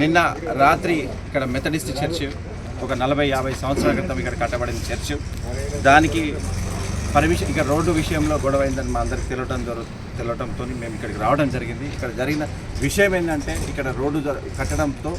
నిన్న రాత్రి ఇక్కడ మెథడిస్ట్ చర్చ్ ఒక నలభై యాభై సంవత్సరాల క్రితం ఇక్కడ కట్టబడిన చర్చ్. దానికి పర్మిషన్ ఇక్కడ రోడ్డు విషయంలో గొడవ అయిందని మా అందరికి తెలియటం జరు తెలియటంతో మేము ఇక్కడికి రావడం జరిగింది. ఇక్కడ జరిగిన విషయం ఏంటంటే ఇక్కడ రోడ్డు కట్టడంతో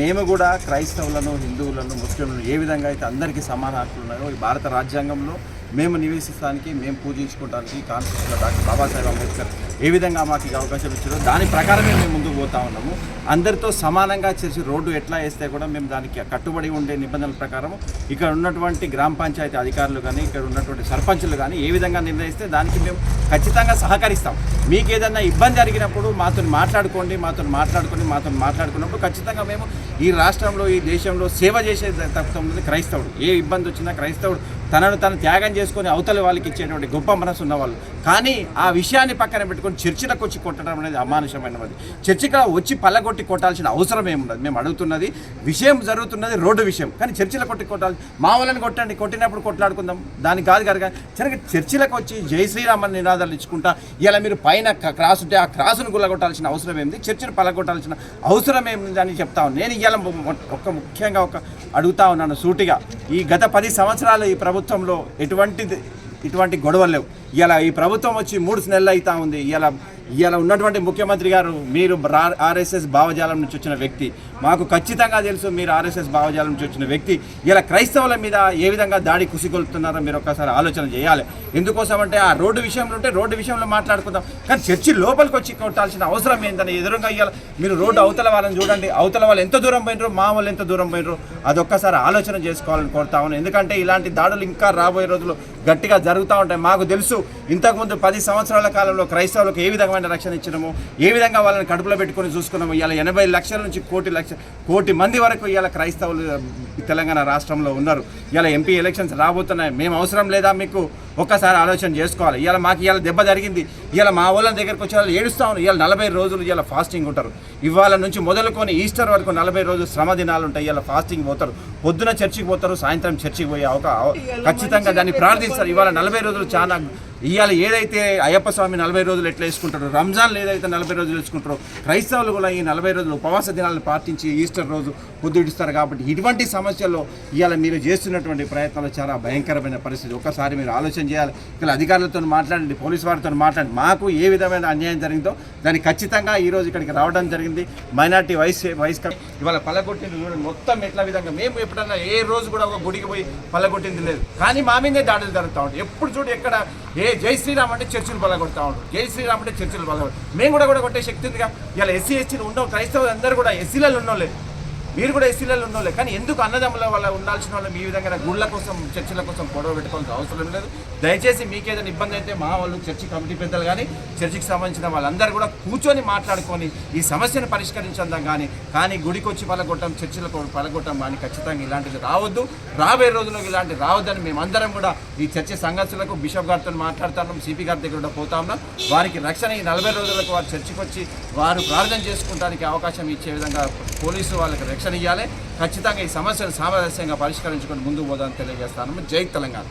మేము కూడా క్రైస్తవులను హిందువులను ముస్లింలను ఏ విధంగా అయితే అందరికీ సమాన హక్కులు ఉన్నాయో ఈ భారత రాజ్యాంగంలో మేము నివేశిస్తానికి మేము పూజించుకోవడానికి కాన్స్టిట్యూషన్ డాక్టర్ బాబాసాహెబ్ అంబేద్కర్ ఏ విధంగా మాకు ఈ అవకాశం ఇచ్చారో దాని ప్రకారమే మేము ముందుకు పోతా ఉన్నాము. అందరితో సమానంగా చేసి రోడ్డు ఎట్లా వేస్తే కూడా మేము దానికి కట్టుబడి ఉండే నిబంధనల ప్రకారం ఇక్కడ ఉన్నటువంటి గ్రామ పంచాయతీ అధికారులు కానీ ఇక్కడ ఉన్నటువంటి సర్పంచులు కానీ ఏ విధంగా నిర్ణయిస్తే దానికి మేము ఖచ్చితంగా సహకరిస్తాం. మీకు ఏదైనా ఇబ్బంది జరిగినప్పుడు మాతో మాట్లాడుకోండి మాతో మాట్లాడుకొని మాతో మాట్లాడుకున్నప్పుడు ఖచ్చితంగా మేము ఈ రాష్ట్రంలో ఈ దేశంలో సేవ చేసే తత్వం క్రైస్తవుడు. ఏ ఇబ్బంది వచ్చినా క్రైస్తవుడు తనను తను త్యాగం చేసుకొని అవతల వాళ్ళకి ఇచ్చేటువంటి గొప్ప మనసు ఉన్నవాళ్ళు. కానీ ఆ విషయాన్ని పక్కన పెట్టుకొని చర్చిలకు వచ్చి కొట్టడం అనేది అమానుషమైనది. చర్చికి వచ్చి పల్లగొట్టి కొట్టాల్సిన అవసరం ఏమున్నది మేము అడుగుతున్నది విషయం జరుగుతున్నది రోడ్డు విషయం. కానీ చర్చిలో కొట్టి కొట్టాలి. మా వాళ్ళని కొట్టండి. కొట్టినప్పుడు కొట్లాడుకుందాం. దానికి కాదు కనుక సరే చర్చిలకు వచ్చి జై శ్రీరామ్ అని నినాదాలు ఇచ్చుకుంటా ఇలా మీరు పైన క్రాస్ ఉంటే ఆ క్రాసును గుల్లగొట్టాల్సిన అవసరం ఏంది చర్చిని పలగొట్టాల్సిన అవసరం ఏముంది అని చెప్తా నేను ఇవాళ ఒక ముఖ్యంగా ఒక అడుగుతా ఉన్నాను సూటిగా. ఈ గత పది సంవత్సరాలు ఈ ప్రభుత్వంలో ఎటువంటి ఎటువంటిది ఇటువంటి గొడవలు లేవు. ఇలా ఈ ప్రభుత్వం వచ్చి మూడు నెలలు అవుతా ఉంది. ఇలా ఇలా ఉన్నటువంటి ముఖ్యమంత్రి గారు మీరు ఆర్ఎస్ఎస్ భావజాలం నుంచి వచ్చిన వ్యక్తి. మాకు ఖచ్చితంగా తెలుసు మీరు ఆర్ఎస్ఎస్ భావజాలం నుంచి వచ్చిన వ్యక్తి. ఇలా క్రైస్తవుల మీద ఏ విధంగా దాడి కుసిగొలుతున్నారో మీరు ఒక్కసారి ఆలోచన చేయాలి. ఎందుకోసం అంటే ఆ రోడ్డు విషయంలో ఉంటే రోడ్డు విషయంలో మాట్లాడుకుందాం. కానీ చర్చి లోపలికి వచ్చి కొట్టాల్సిన అవసరం ఏంటని ఎదురుగా ఇవ్వాలి మీరు రోడ్డు అవతల వాళ్ళని చూడండి. అవతల వాళ్ళు ఎంత దూరం పోయినరు మా వాళ్ళు ఎంత దూరం పోయినరు అదొక్కసారి ఆలోచన చేసుకోవాలని కోరుతా ఉన్నాను ఎందుకంటే ఇలాంటి దాడులు ఇంకా రాబోయే రోజులు గట్టిగా జరుగుతూ ఉంటాయి. మాకు తెలుసు ఇంతకుముందు పది సంవత్సరాల కాలంలో క్రైస్తవులకు ఏ విధంగా విధమైన రక్షణ ఇచ్చినాము. ఏ విధంగా వాళ్ళని కడుపులో పెట్టుకొని చూసుకున్నాము ఇవాళ ఎనభై లక్షల నుంచి కోటి లక్ష కోటి మంది వరకు ఇవాళ క్రైస్తవులు తెలంగాణ రాష్ట్రంలో ఉన్నారు. ఇవాళ ఎంపీ ఎలక్షన్స్ రాబోతున్నాయి. మేము అవసరం లేదా మీకు? ఒక్కసారి ఆలోచన చేసుకోవాలి. ఇవాళ మాకు ఇవాళ దెబ్బ జరిగింది. ఇవాళ మా వాళ్ళ దగ్గరకు వచ్చే వాళ్ళు ఏడుస్తా ఉన్నారు. ఇవాళ నలభై రోజులు ఇవాళ ఫాస్టింగ్ ఉంటారు. ఇవాళ నుంచి మొదలుకొని ఈస్టర్ వరకు నలభై రోజులు శ్రమ దినాలు ఉంటాయి. ఇవాళ ఫాస్టింగ్ పోతారు. పొద్దున చర్చికి పోతారు. సాయంత్రం చర్చికి పోయే అవకా ఖచ్చితంగా దాన్ని ప్రార్థిస్తారు. ఇవాళ నలభై రోజులు చాలా ఇవాళ ఏదైతే అయ్యప్ప స్వామి నలభై రోజులు ఎట్లా వేసుకుంటారో రంజాన్లు ఏదైతే నలభై రోజులు వేసుకుంటారో క్రైస్తవులు కూడా ఈ నలభై రోజులు ఉపవాస దినాలను పాటించి ఈస్టర్ రోజు పొద్దుడిస్తారు కాబట్టి ఇటువంటి సమస్యల్లో ఇవాళ మీరు చేస్తున్నటువంటి ప్రయత్నాలు చాలా భయంకరమైన పరిస్థితి. ఒకసారి మీరు ఆలోచన చేయాలి. ఇక్కడ అధికారులతో మాట్లాడండి పోలీసు వారితో మాట్లాడండి. మాకు ఏ విధమైన అన్యాయం జరిగిందో దాన్ని ఖచ్చితంగా ఈ రోజు ఇక్కడికి రావడం జరిగింది. మైనార్టీ వైస్ వైస్ ఇవాళ పల్లగొట్టింది చూడండి మొత్తం ఎట్లా విధంగా మేము ఎప్పుడన్నా ఏ రోజు కూడా ఒక గుడికి పోయి పల్లగొట్టింది లేదు కానీ మా మీదే దాడులు జరుగుతూ ఉంటాయి ఎప్పుడు చూడు ఎక్కడ ఏ జై శ్రీరామ్ అంటే చర్చిలు పల్లగొడతా ఉంటారు జై శ్రీరామ్ అంటే చర్చిలు పల్లగొడతాం మేము కూడా కూడా కొట్టే శక్తి ఉందిగా. ఇలా ఎస్సీ ఎస్సీలు ఉండవు. క్రైస్తవులు అందరూ కూడా ఎస్సీలలో ఉన్నోళ్ళే. మీరు కూడా ఎస్సీలలో ఉన్నోళ్ళే. కానీ ఎందుకు అన్నదమ్ముల వల్ల ఉండాల్సిన వాళ్ళు మీ విధంగా గుళ్ళ కోసం చర్చిల కోసం గొడవ పెట్టుకోవాల్సిన అవసరం లేదు. దయచేసి మీకేదైనా ఇబ్బంది అయితే మా వాళ్ళు చర్చి కమిటీ పెద్దలు కానీ చర్చికి సంబంధించిన వాళ్ళందరూ కూడా కూర్చొని మాట్లాడుకొని ఈ సమస్యను పరిష్కరించడం కానీ కానీ గుడికి వచ్చి పలగొట్టడం చర్చిలకు పలగొట్టడం కానీ ఖచ్చితంగా ఇలాంటిది రావద్దు. రాబోయే రోజుల్లో ఇలాంటి రావద్దని మేమందరం కూడా ఈ చర్చ సంఘర్షణలకు బిషప్ గారితో మాట్లాడుతున్నాం సిపి గారి దగ్గర కూడా పోతా ఉన్నాం. వారికి రక్షణ ఈ నలభై రోజులకు వారు చర్చికి వచ్చి వారు ప్రార్థన చేసుకోవడానికి అవకాశం ఇచ్చే విధంగా పోలీసు వాళ్ళకి రక్షణ ఇవ్వాలి ఖచ్చితంగా ఈ సమస్యను సామరస్యంగా పరిష్కరించుకొని ముందుకు పోదామని తెలియజేస్తాను. జై తెలంగాణ.